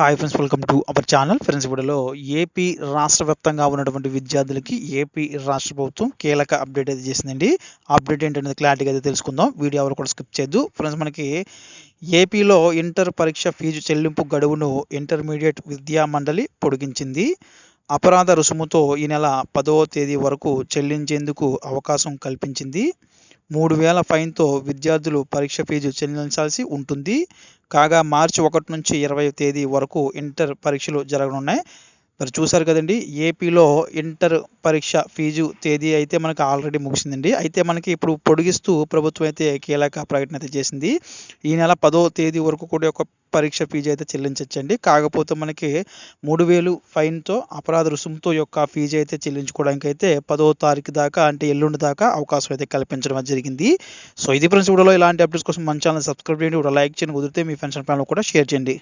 Hi friends welcome to our channel friends ఇప్పుడులో AP రాష్ట్ర వ్యాప్తంగా ఉన్నటువంటి విద్యార్థులకి ఏపీ రాష్ట్ర ప్రభుత్వం కీలక అప్డేట్ అయితే చేసిందండి. అప్డేట్ ఏంటనేది క్లారిటీగా అయితే తెలుసుకుందాం. వీడియో ఎవరు కూడా స్కిప్ చేయొద్దు. ఫ్రెండ్స్ మనకి ఏపీలో ఇంటర్ పరీక్ష ఫీజు చెల్లింపు గడువును ఇంటర్మీడియట్ విద్యా మండలి పొడిగించింది. అపరాధ రుసుముతో ఈ నెల పదవ తేదీ వరకు చెల్లించేందుకు అవకాశం కల్పించింది. మూడు వేల ఫైన్తో విద్యార్థులు పరీక్ష ఫీజు చెల్లించాల్సి ఉంటుంది. కాగా మార్చి ఒకటి నుంచి ఇరవై తేదీ వరకు ఇంటర్ పరీక్షలు జరగనున్నాయి. మరి చూసారు కదండి ఏపీలో ఇంటర్ పరీక్ష ఫీజు తేదీ అయితే మనకు ఆల్రెడీ ముగిసిందండి. అయితే మనకి ఇప్పుడు పొడిగిస్తూ ప్రభుత్వం అయితే కీలక ప్రకటన అయితే చేసింది. ఈ నెల పదో తేదీ వరకు కూడా ఒక పరీక్ష ఫీజు అయితే చెల్లించవచ్చండి కాకపోతే మనకి మూడు వేలు ఫైన్తో అపరాధ రుసుముతో యొక్క ఫీజు అయితే చెల్లించుకోవడానికి అయితే పదో తారీఖు దాకా అంటే ఎల్లుండి దాకా అవకాశం అయితే కల్పించడం జరిగింది. సో ఇది ఫ్రెండ్స్ వీడియోలో ఇలాంటి అప్డేట్స్ కోసం మన ఛానల్ సబ్స్క్రైబ్ చేయండి. కూడా లైక్ చేయండి. కుదిరితే మీ ఫ్రెండ్స్ అండ్ ఫ్యామిలీ కూడా షేర్ చేయండి.